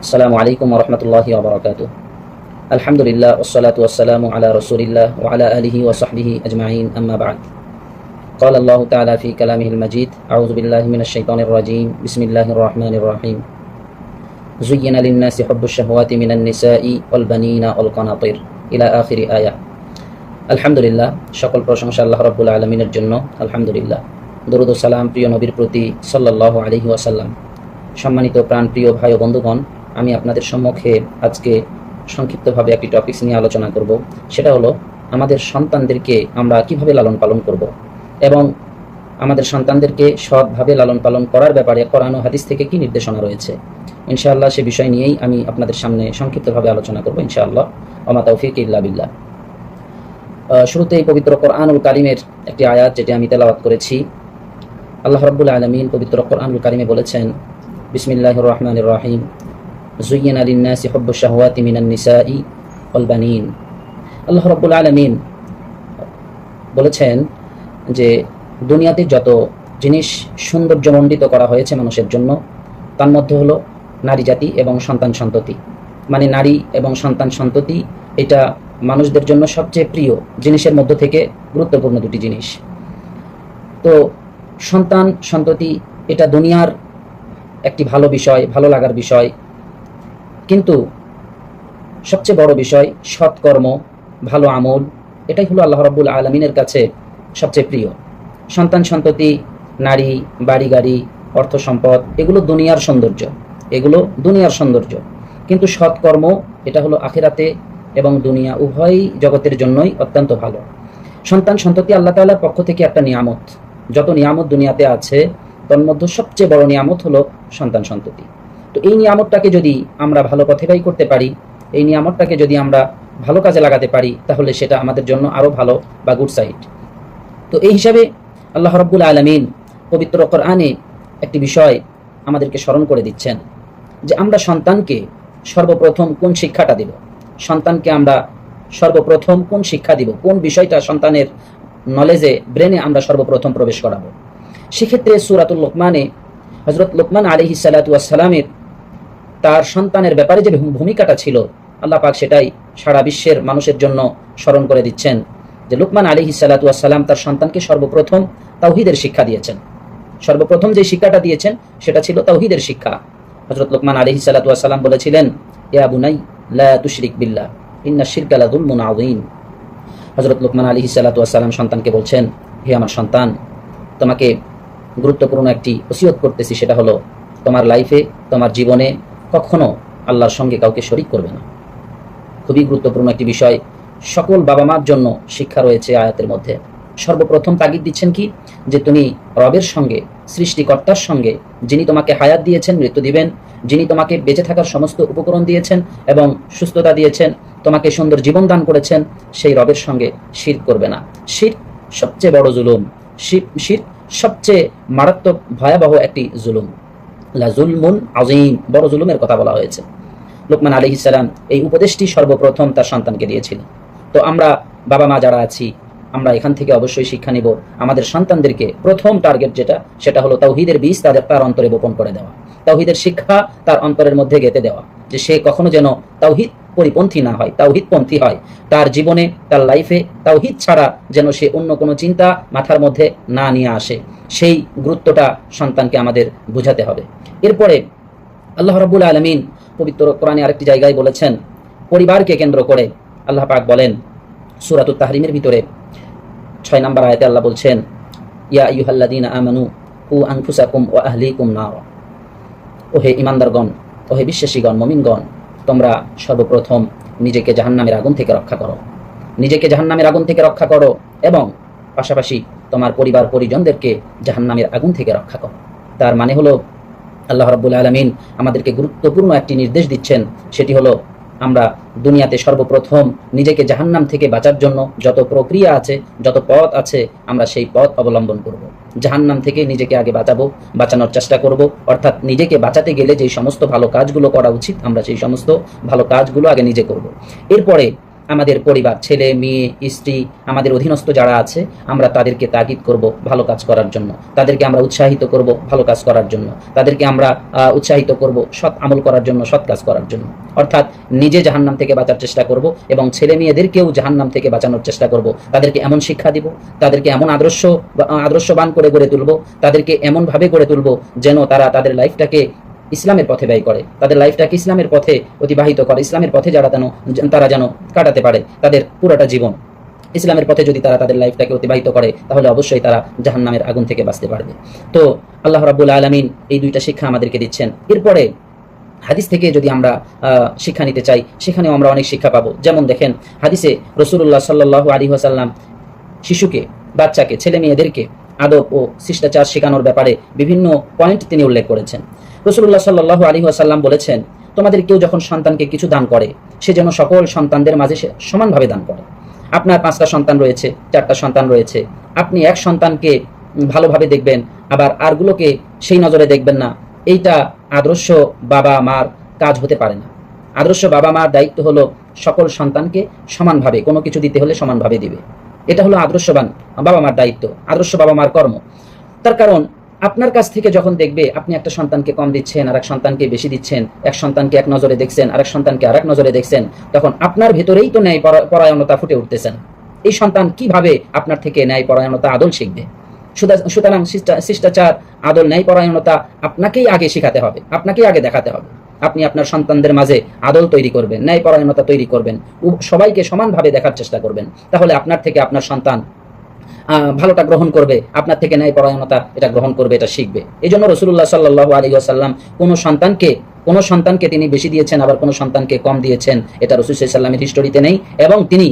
السلام عليكم ورحمة الله وبركاته الحمد لله والصلاة والسلام على رسول الله وعلى آله وصحبه أجمعين أما بعد قال الله تعالى في كلامه المجيد أعوذ بالله من الشيطان الرجيم بسم الله الرحمن الرحيم زين للناس حب الشهوات من النساء والبنين والقناطير إلى آخر آية আলহামদুলিল্লাহ সকল প্রশংসা আল্লাহ রব্বুল আলমিনের জন্য আলহামদুলিল্লাহ দরুদ ও সালাম প্রিয় নবীর প্রতি সাল্লাহ আলহি ওয়াসাল্লাম সম্মানিত প্রাণপ্রিয় ভাই ও বন্ধুগণ আমি আপনাদের সম্মুখে আজকে সংক্ষিপ্তভাবে একটি টপিকস নিয়ে আলোচনা করব। সেটা হলো আমাদের সন্তানদেরকে আমরা কীভাবে লালন পালন করব এবং আমাদের সন্তানদেরকে সৎভাবে লালন পালন করার ব্যাপারে কোরআন ও হাদিস থেকে কি নির্দেশনা রয়েছে। ইনশাআল্লাহ সে বিষয় নিয়েই আমি আপনাদের সামনে সংক্ষিপ্তভাবে আলোচনা করব ইনশাআল্লাহ। অমা তৌফিক ইল্লা বিল্লাহ। আহ, শুরুতেই পবিত্র কোরআনুল কারিমের একটি আয়াত যেটি আমি তেলাওয়াত করেছি। আল্লাহ রাব্বুল আলামিন পবিত্র কোরআনুল কারিমে বলেছেন বিসমিল্লাহির রহমানির রহিম। জুয়্যিনা লিন-নাসি হুব্বুশ শাহওয়াতি মিনান নিসাই ওয়াল বানিন আল্লাহ রাব্বুল আলামিন বলেছেন যে, দুনিয়াতে যত জিনিস সৌন্দর্যমণ্ডিত করা হয়েছে মানুষের জন্য, তার মধ্যে হলো নারী জাতি এবং সন্তান সন্ততি। মানে নারী এবং সন্তান সন্ততি, এটা মানুষদের জন্য সবচেয়ে প্রিয় জিনিসের মধ্য থেকে গুরুত্বপূর্ণ দুটি জিনিস। তো, সন্তান সন্ততি এটা দুনিয়ার একটি ভালো বিষয়, ভালো লাগার বিষয় কিন্তু সবচেয়ে বড় বিষয়, সৎকর্ম, ভালো আমল, এটাই হলো আল্লাহ রাব্বুল আলমিনের কাছে সবচেয়ে প্রিয়। সন্তান, সন্ততি, নারী, বাড়ি, গাড়ি, অর্থ সম্পদ, এগুলো দুনিয়ার সৌন্দর্য। এগুলো দুনিয়ার সৌন্দর্য। কিন্তু সৎকর্ম, এটা হলো আখেরাতে এবং দুনিয়া উভয় জগতের জন্যই অত্যন্ত ভালো। সন্তান, সন্ততি আল্লাহ তাআলার পক্ষ থেকে একটা নিয়ামত। যত নিয়ামত দুনিয়াতে আছে, তন্মধ্যে সবচেয়ে বড় নিয়ামত হলো সন্তান, সন্ততি। তো এই নিয়ামতটাকে যদি আমরা ভালো পথে ব্যয় করতে পারি, এই নিয়ামতটাকে যদি আমরা ভালো কাজে লাগাতে পারি, তাহলে সেটা আমাদের জন্য আরও ভালো বা গুড সাইড তো এই হিসাবে আল্লাহ রাব্বুল আলামিন পবিত্র কোরআনে একটি বিষয় আমাদেরকে স্মরণ করে দিচ্ছেন যে আমরা সন্তানকে সর্বপ্রথম কোন শিক্ষাটা দিব? সন্তানকে আমরা সর্বপ্রথম কোন শিক্ষা দিব? কোন বিষয়টা সন্তানের নলেজে ব্রেনে আমরা সর্বপ্রথম প্রবেশ করাবো? সেক্ষেত্রে সুরাতুল লোকমানে হজরত লোকমান আলিহি সালাতামের তার সন্তানের ব্যাপারে যে ভূমিকাটা ছিল, আল্লাহ পাক সেটাই সারা বিশ্বের মানুষের জন্য স্মরণ করে দিচ্ছেন যে লুকমান আলিহি সালাতাম তার সন্তানকে সর্বপ্রথম তাওহিদের শিক্ষা দিয়েছেন। সর্বপ্রথম যে শিক্ষাটা দিয়েছেন, সেটা ছিল তাওহিদের শিক্ষা। হজরত লোকমান আলিহি সালাতাম বলেছিলেন, ইয়া বুনাই, লা বিল্লাহ, ইন্না শিরকা লাযুলমুন আযীম। হজরত লোকমান আলিহি সালাতাম সন্তানকে বলছেন, হে আমার সন্তান, তোমাকে গুরুত্বপূর্ণ একটি ওসিয়ত করতেছি, সেটা হলো, তোমার লাইফে তোমার জীবনে কখনো আল্লাহর সঙ্গে কাউকে শরিক করবে না। খুবই গুরুত্বপূর্ণ একটি বিষয়, সকল বাবা মার জন্য শিক্ষা রয়েছে আয়াতের মধ্যে। সর্বপ্রথম তাগিদ দিচ্ছেন কি? যে তুমি রবের সঙ্গে, সৃষ্টিকর্তার সঙ্গে, যিনি তোমাকে হায়াত দিয়েছেন, মৃত্যু দিবেন, যিনি তোমাকে বেঁচে থাকার সমস্ত উপকরণ দিয়েছেন এবং সুস্থতা দিয়েছেন, তোমাকে সুন্দর জীবন দান করেছেন, সেই রবের সঙ্গে শির করবে না। শির সবচেয়ে বড় জুলুম। শির সবচেয়ে মারাত্মক ভয়াবহ একটি জুলুম। লাজুলমুন আজিম বড় জুলুমের কথা বলা হয়েছে। লোকমান আলী ইসালাম এই উপদেশটি সর্বপ্রথম তার সন্তানকে দিয়েছিলেন তো আমরা বাবা মা যারা আছি, আমরা এখান থেকে অবশ্যই শিক্ষা নিব, আমাদের সন্তানদেরকে প্রথম টার্গেট যেটা, সেটা হলো তাওহিদের বীজ তাদের, তার অন্তরে বপন করে দেওয়া। তাওহিদের শিক্ষা তার অন্তরের মধ্যে গেঁথে দেওয়া, যে সে কখনো যেন তাওহিদ পরিপন্থী না হয় তাওহিদ পন্থী হয়, তার জীবনে, তার লাইফে তাওহিদ ছাড়া যেন সে অন্য কোনো চিন্তা মাথার মধ্যে না নিয়ে আসে। সেই গুরুত্বটা সন্তানকে আমাদের বুঝাতে হবে। এরপরে আল্লাহ রাবুল আলমিন পবিত্র কোরআনে আরেকটি জায়গায় বলেছেন, পরিবারকে কেন্দ্র করে আল্লাহ পাক বলেন, সুরাতুত তাহরিমের ভিতরে ছয় নম্বর আয়তে আল্লাহ বলছেন, ইয়া ইউহাল্লাদিন আমানু কু আনফুসাকুম ও আহলিকুম নার। ওহে ইমানদারগণ ওহে বিশ্বাসীগণ, মমিনগণ, তোমরা সর্বপ্রথম নিজেকে জাহান্নামের আগুন থেকে রক্ষা করো। নিজেকে জাহান্নামের আগুন থেকে রক্ষা করো এবং পাশাপাশি তোমার পরিবার পরিজনদেরকে জাহান্নামের আগুন থেকে রক্ষা করো তার মানে হলো, আল্লাহ রাব্বুল আলমিন আমাদেরকে গুরুত্বপূর্ণ একটি নির্দেশ দিচ্ছেন, সেটি হলো, আমরা দুনিয়াতে সর্বপ্রথম নিজেকে জাহান্নাম থেকে বাঁচার জন্য যত প্রক্রিয়া আছে, যত পথ আছে, আমরা সেই পথ অবলম্বন করব। জাহান্নাম থেকে নিজেকে আগে বাঁচাবো, বাঁচানোর চেষ্টা করব, অর্থাৎ নিজেকে বাঁচাতে গেলে যেই সমস্ত ভালো কাজগুলো করা উচিত, আমরা সেই সমস্ত ভালো কাজগুলো আগে নিজে করব। এরপরে আমাদের পরিবার, ছেলে, মেয়ে, স্ত্রী, আমাদের অধীনস্থ যারা আছে, আমরা তাদেরকে তাগিদ করব ভালো কাজ করার জন্য। তাদেরকে আমরা উৎসাহিত করব ভালো কাজ করার জন্য। তাদেরকে আমরা উৎসাহিত করব সৎ আমল করার জন্য, সৎ কাজ করার জন্য। অর্থাৎ নিজে জাহান্নাম থেকে বাঁচার চেষ্টা করব এবং ছেলে মেয়েদেরকেও জাহান্নাম থেকে বাঁচানোর চেষ্টা করব। তাদেরকে এমন শিক্ষা দিব, তাদেরকে এমন আদর্শ, আদর্শবান করে গড়ে তুলব, তাদেরকে এমনভাবে গড়ে তুলব যেন তারা তাদের লাইফটাকে ইসলামের পথে ব্যয় করে। তাদের লাইফটাকে ইসলামের পথে অতিবাহিত করে। ইসলামের পথে যারা যেন তারা যেন কাটাতে পারে। তাদের পুরোটা জীবন। ইসলামের পথে যদি তারা তাদের লাইফটাকে অতিবাহিত করে, তাহলে অবশ্যই তারা জাহান্নামের আগুন থেকে বাঁচতে পারবে। তো আল্লাহ রাব্বুল আলামিন এই দুইটা শিক্ষা আমাদেরকে দিচ্ছেন। এরপরে হাদিস থেকে যদি আমরা শিক্ষা নিতে চাই, সেখানেও আমরা অনেক শিক্ষা পাবো। যেমন দেখেন, হাদিসে রসুল্লাহ সাল্লাহ আলী ওয়াসাল্লাম শিশুকে, বাচ্চাকে, ছেলে মেয়েদেরকে আদব ও শিষ্টাচার শেখানোর ব্যাপারে বিভিন্ন পয়েন্ট তিনি উল্লেখ করেছেন। রসুল্লাহ সাল্লাহ আলী ওয়াসাল্লাম বলেছেন, তোমাদের কেউ যখন সন্তানকে কিছু দান করে, সে যেন সকল সন্তানদের মাঝে সে সমানভাবে দান করে। আপনার পাঁচটা সন্তান রয়েছে, চারটা সন্তান রয়েছে। আপনি এক সন্তানকে ভালোভাবে দেখবেন, আবার আরগুলোকে সেই নজরে দেখবেন না। এইটা আদর্শ বাবা মার কাজ হতে পারে না। আদর্শ বাবা মার দায়িত্ব হলো সকল সন্তানকে সমানভাবে, কোনো কিছু দিতে হলে সমানভাবে দিবে। এটা হলো আদর্শবান বাবা মার দায়িত্ব, আদর্শ বাবা মার কর্ম। তার কারণ আপনার কাছ থেকে যখন দেখবে, আপনি একটা সন্তানকে কম দিচ্ছেন আর এক সন্তানকে বেশি দিচ্ছেন, এক সন্তানকে এক নজরে দেখছেন আর এক সন্তানকে আর এক নজরে দেখছেন, তখন আপনার ভেতরেই তো ন্যায় পরায়ণতা ফুটে উঠতেছেন এই সন্তান কীভাবে আপনার থেকে ন্যায় পরায়ণতা আদল শিখবে? সুতরাং- শিষ্টাচার, আদল, ন্যায় পরায়ণতা আপনাকেই আগে শেখাতে হবে, আপনাকেই আগে দেখাতে হবে। আপনি আপনার সন্তানদের মাঝে আদল তৈরি করবেন, ন্যায় পরায়ণতা তৈরি করবেন সবাইকে সমানভাবে দেখার চেষ্টা করবেন। তাহলে আপনার থেকে আপনার সন্তান ভালোটা গ্রহণ করবে, আপনার থেকে ন্যায় পরায়ণতা এটা গ্রহণ করবে, এটা শিখবে। এই জন্য রসুল্লাহ সাল্লাহ আলী আসাল্লাম কোনো সন্তানকে কোনো সন্তানকে তিনি বেশি দিয়েছেন, আবার কোনো সন্তানকে কম দিয়েছেন, এটা রসুল সাল্লামের হিস্টোরিতে নেই। এবং তিনি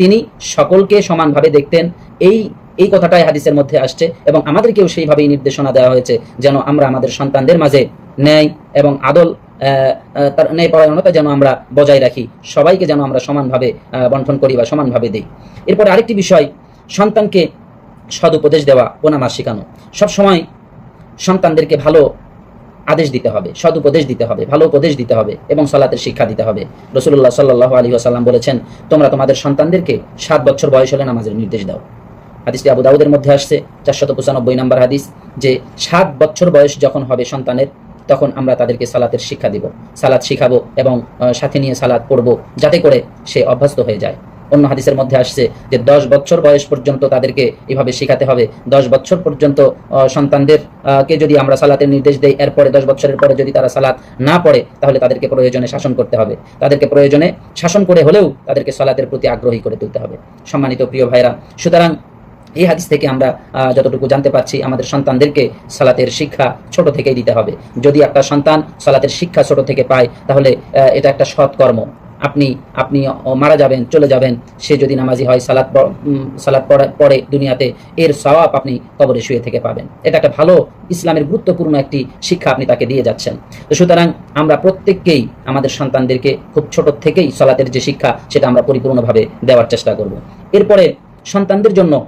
তিনি সকলকে সমানভাবে দেখতেন। এই এই কথাটাই হাদিসের মধ্যে আসছে। এবং আমাদেরকেও সেইভাবেই নির্দেশনা দেওয়া হয়েছে, যেন আমরা আমাদের সন্তানদের মাঝে ন্যায় এবং আদল তার ন্যায় পরায়ণতা যেন আমরা বজায় রাখি। সবাইকে যেন আমরা সমানভাবে বন্টন করি বা সমানভাবে দিই। এরপরে আরেকটি বিষয় সন্তানকে সদ উপদেশ দেওয়া ওনামার শেখানো সবসময় সন্তানদেরকে ভালো আদেশ দিতে হবে সদ উপদেশ দিতে হবে, ভালো উপদেশ দিতে হবে এবং সালাতের শিক্ষা দিতে হবে। রসুল্লাহ সাল্লাহ আলী আসাল্লাম বলেছেন, তোমরা তোমাদের সন্তানদেরকে সাত বছর বয়স হলে নামাজের নির্দেশ দাও। হাদিসটি আবু দাউদের মধ্যে আসছে, চারশত পঁচানব্বই নম্বর হাদিস, যে সাত বছর বয়স যখন হবে সন্তানের, তখন আমরা তাদেরকে সালাতের শিক্ষা দিব। সালাত শিখাবো এবং সাথে নিয়ে সালাত পড়ব, যাতে করে সে অভ্যস্ত হয়ে যায়। অন্য হাদিসের মধ্যে আসছে যে দশ বছর বয়স পর্যন্ত তাদেরকে এভাবে শেখাতে হবে। দশ বছর পর্যন্ত সন্তানদের কে যদি আমরা সালাতের নির্দেশ দেই, এরপরে দশ বছরের পরে যদি তারা সালাত না পড়ে, তাহলে তাদেরকে প্রয়োজনে শাসন করতে হবে। তাদেরকে প্রয়োজনে শাসন করে হলেও তাদেরকে সালাতের প্রতি আগ্রহী করে তুলতে হবে। সম্মানিত প্রিয় ভাইরা সুতরাং এই হাদিস থেকে আমরা যতটুকু জানতে পারছি, আমাদের সন্তানদেরকে সালাতের শিক্ষা ছোট থেকেই দিতে হবে। যদি একটা সন্তান সালাতের শিক্ষা ছোট থেকে পায়, তাহলে এটা একটা সৎ কর্ম। আপনি আপনি মারা যাবেন চলে যাবেন। সে যদি নামাজি হয় সালাত প- উম, সালাত পড়া- পড়ে দুনিয়াতে এর সওয়াব আপনি কবরে শুয়ে থেকে পাবেন। এটা একটা ভালো ইসলামের গুরুত্বপূর্ণ একটি শিক্ষা আপনি তাকে দিয়ে যাচ্ছেন। তো সুতরাং আমরা প্রত্যেককেই আমাদের সন্তানদেরকে খুব ছোট থেকেই সালাতের যে শিক্ষা সেটা আমরা পরিপূর্ণভাবে দেওয়ার চেষ্টা করব। এরপরে সন্তানদের জন্য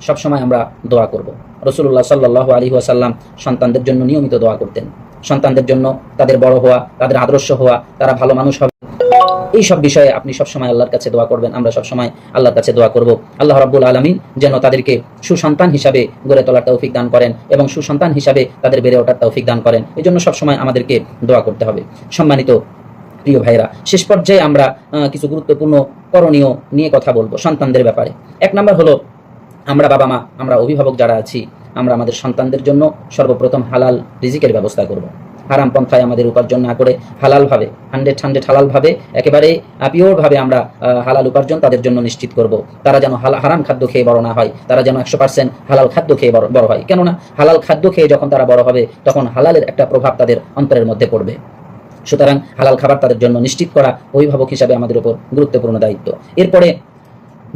সবসময় আমরা দোয়া করব। রসুল্লাহ সাল্লাহ আলী ওয়াসাল্লাম সন্তানদের জন্য নিয়মিত দোয়া করতেন। সন্তানদের জন্য তাদের বড় হওয়া তাদের আদর্শ হওয়া তারা ভালো মানুষ হবে। এই সব বিষয়ে আপনি সবসময় আল্লাহর কাছে দোয়া করবেন। আমরা সবসময় আল্লাহর কাছে দোয়া করব। আল্লাহ রাব্বুল আলমিন যেন তাদেরকে সুসন্তান হিসাবে গড়ে তোলার তৌফিক দান করেন এবং সুসন্তান হিসাবে তাদের বেড়ে ওঠার তৌফিক দান করেন। এই জন্য সবসময় আমাদেরকে দোয়া করতে হবে। সম্মানিত প্রিয় ভাইরা শেষ পর্যায়ে আমরা কিছু গুরুত্বপূর্ণ করণীয় নিয়ে কথা বলব সন্তানদের ব্যাপারে। এক নম্বর হলো, আমরা বাবা মা, আমরা অভিভাবক যারা আছি, আমরা আমাদের সন্তানদের জন্য সর্বপ্রথম হালাল রিজিকের ব্যবস্থা করব। হারাম পন্থায় আমাদের উপার্জন না করে হালালভাবে হান্ড্রেড হান্ড্রেড হালালভাবে, একেবারে পিওরভাবে আমরা হালাল উপার্জন তাদের জন্য নিশ্চিত করব। তারা যেন হারাম খাদ্য খেয়ে বড় না হয়, তারা যেন একশো পার্সেন্ট হালাল খাদ্য খেয়ে বড় বড় হয়। কেননা হালাল খাদ্য খেয়ে যখন তারা বড় হবে, তখন হালালের একটা প্রভাব তাদের অন্তরের মধ্যে পড়বে। সুতরাং হালাল খাবার তাদের জন্য নিশ্চিত করা অভিভাবক হিসাবে আমাদের উপর গুরুত্বপূর্ণ দায়িত্ব। এরপরে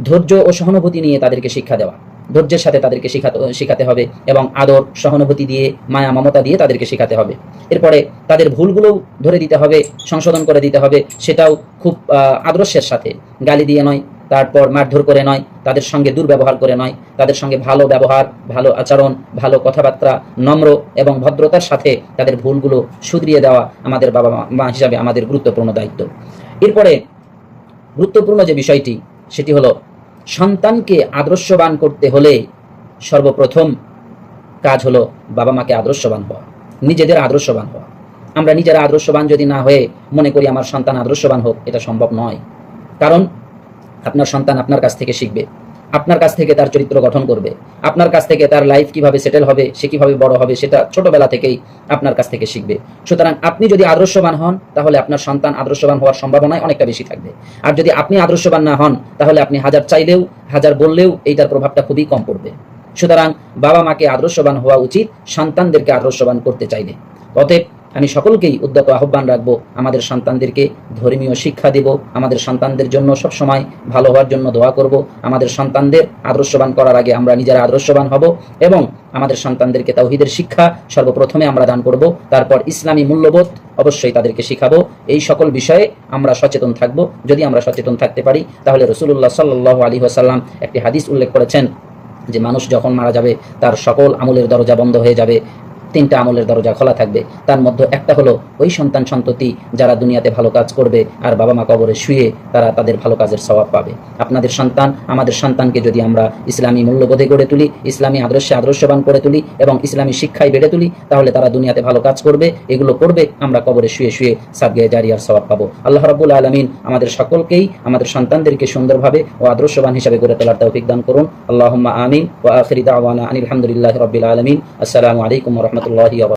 ধৈর্য ও সহানুভূতি নিয়ে তাদেরকে শিক্ষা দেওয়া। ধৈর্যের সাথে তাদেরকে শিখাতে, শেখাতে হবে এবং আদর, সহানুভূতি দিয়ে, মায়া, মমতা দিয়ে তাদেরকে শেখাতে হবে। এরপরে তাদের ভুলগুলোও ধরে দিতে হবে, সংশোধন করে দিতে হবে, সেটাও খুব আদর্শের সাথে। গালি দিয়ে নয়, তারপর মারধর করে নয়, তাদের সঙ্গে দুর্ব্যবহার করে নয়, তাদের সঙ্গে ভালো ব্যবহার, ভালো আচরণ, ভালো কথাবার্তা, নম্র এবং ভদ্রতার সাথে তাদের ভুলগুলো শুধরিয়ে দেওয়া আমাদের বাবা মা হিসাবে আমাদের গুরুত্বপূর্ণ দায়িত্ব। এরপরে গুরুত্বপূর্ণ যে বিষয়টি, সেটি হলো সন্তানকে আদর্শবান করতে হলে সর্বপ্রথম কাজ হলো বাবা মাকে আদর্শবান হওয়া, নিজেদের আদর্শবান হওয়া। আমরা নিজেরা আদর্শবান যদি না হয়ে মনে করি আমার সন্তান আদর্শবান হোক, এটা সম্ভব নয়। কারণ আপনার সন্তান আপনার কাছ থেকে শিখবে। আপনার কাছ থেকে তার চরিত্র গঠন করবে। আপনার কাছ থেকে তার লাইফ কীভাবে সেটেল হবে, সে কীভাবে বড় হবে, সেটা ছোটবেলা থেকেই আপনার কাছ থেকে শিখবে। সুতরাং আপনি যদি আদর্শবান হন, তাহলে আপনার সন্তান আদর্শবান হওয়ার সম্ভাবনায় অনেকটা বেশি থাকবে। আর যদি আপনি আদর্শবান না হন, তাহলে আপনি হাজার চাইলেও, হাজার বললেও এইটার প্রভাবটা খুবই কম পড়বে। সুতরাং বাবা মাকে আদর্শবান হওয়া উচিত, সন্তানদেরকে আদর্শবান করতে চাইলে। অতএব আমি সকলকেই উদ্যত আহ্বান রাখব, আমাদের সন্তানদেরকে ধর্মীয় শিক্ষা দেব, আমাদের সন্তানদের জন্য সব সময় ভালো হওয়ার জন্য দোয়া করব, আমাদের সন্তানদের আদর্শবান করার আগে আমরা নিজেরা আদর্শবান হব এবং আমাদের সন্তানদেরকে তাওহিদের শিক্ষা সর্বপ্রথমে আমরা দান করব, তারপর ইসলামী মূল্যবোধ অবশ্যই তাদেরকে শিখাবো, এই সকল বিষয়ে আমরা সচেতন থাকব, যদি আমরা সচেতন থাকতে পারি, তাহলে রসুল্লাহ সাল্লাহ আলী আসাল্লাম একটি হাদিস উল্লেখ করেছেন যে মানুষ যখন মারা যাবে, তার সকল আমলের দরজা বন্ধ হয়ে যাবে তিনটা আমলের দরজা খোলা থাকবে। তার মধ্যে একটা হলো ওই সন্তান সন্ততি যারা দুনিয়াতে ভালো কাজ করবে আর বাবা মা কবরে শুয়ে তারা তাদের ভালো কাজের স্বভাব পাবে। আপনাদের সন্তান, আমাদের সন্তানকে যদি আমরা ইসলামী মূল্যবোধে গড়ে তুলি, ইসলামী আদর্শে আদর্শবান করে তুলি এবং ইসলামী শিক্ষায় বেড়ে তুলি, তাহলে তারা দুনিয়াতে ভালো কাজ করবে, এগুলো করবে, আমরা কবরে শুয়ে শুয়ে সাদগে জারিয়ার স্বভাব পাবো। আল্লাহ রাবুল আলমিন আমাদের সকলকেই, আমাদের সন্তানদেরকে সুন্দরভাবে ও আদর্শবান হিসাবে গড়ে তোলার তৌফিক দান করুন। আল্লাহ আমিন। ও আখরি দাওয়ানা আনিল আলহামদুলিল্লাহ রবিল আলমিন। আসসালামু আলাইকুম الله وبركاته